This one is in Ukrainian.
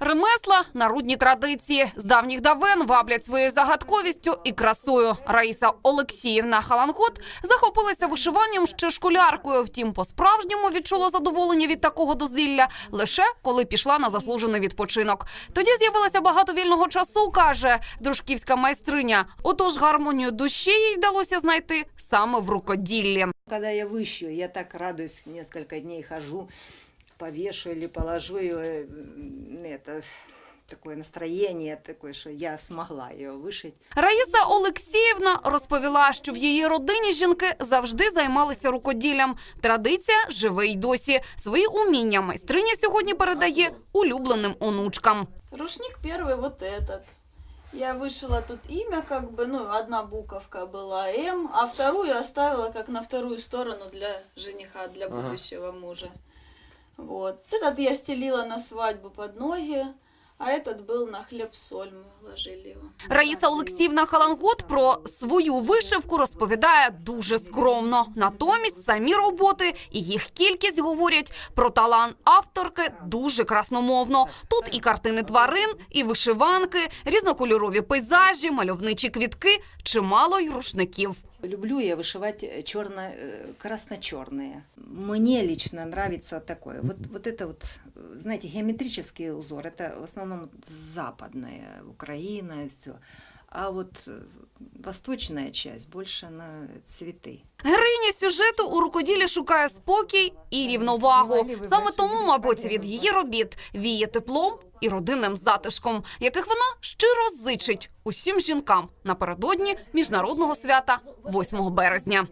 Ремесла народні традиції з давніх давен ваблять своєю загадковістю і красою. Раїса Олексіївна Халангот захопилася вишиванням ще школяркою. Втім, по-справжньому відчула задоволення від такого дозвілля лише коли пішла на заслужений відпочинок. Тоді з'явилося багато вільного часу, каже дружківська майстриня. Отож, гармонію душі їй вдалося знайти саме в рукоділлі. Когда я выщу, я так радуюсь, несколько дней хожу, повешу или положу ее, э, м, это такое настроение такое, что я смогла ее вышить. Раїса Олексіївна розповіла, що в її родині жінки завжди займалися рукоділлям. Традиція живе й досі. Свої уміння майстриня сьогодні передає улюбленим онучкам. Рушник первый вот этот. Я вышила тут имя, как бы, ну, одна буковка была М, а вторую оставила как на вторую сторону для жениха, для Ага. будущего мужа. Вот. Этот я стелила на свадьбу под ноги, а этот был на хлеб-соль, мы ложили его. Раїса Олексіївна Халангот про свою вишивку розповідає дуже скромно. Натомість самі роботи і їх кількість говорять про талант авторки дуже красномовно. Тут і картини тварин, і вишиванки, різнокольорові пейзажі, мальовничі квітки, чимало й рушників. Люблю я вышивать черно, красно-черные. Мне лично нравится такое. Вот, вот это вот, э, знаете, геометрический узор, это в основном западная Украина и все. А вот э, восточная часть больше на цветы. Героїня сюжету у рукоділі шукає спокій і рівновагу. Саме тому, мабуть, від її робіт віє теплом і родинним затишком, яких вона щиро зичить усім жінкам напередодні міжнародного свята 8 березня.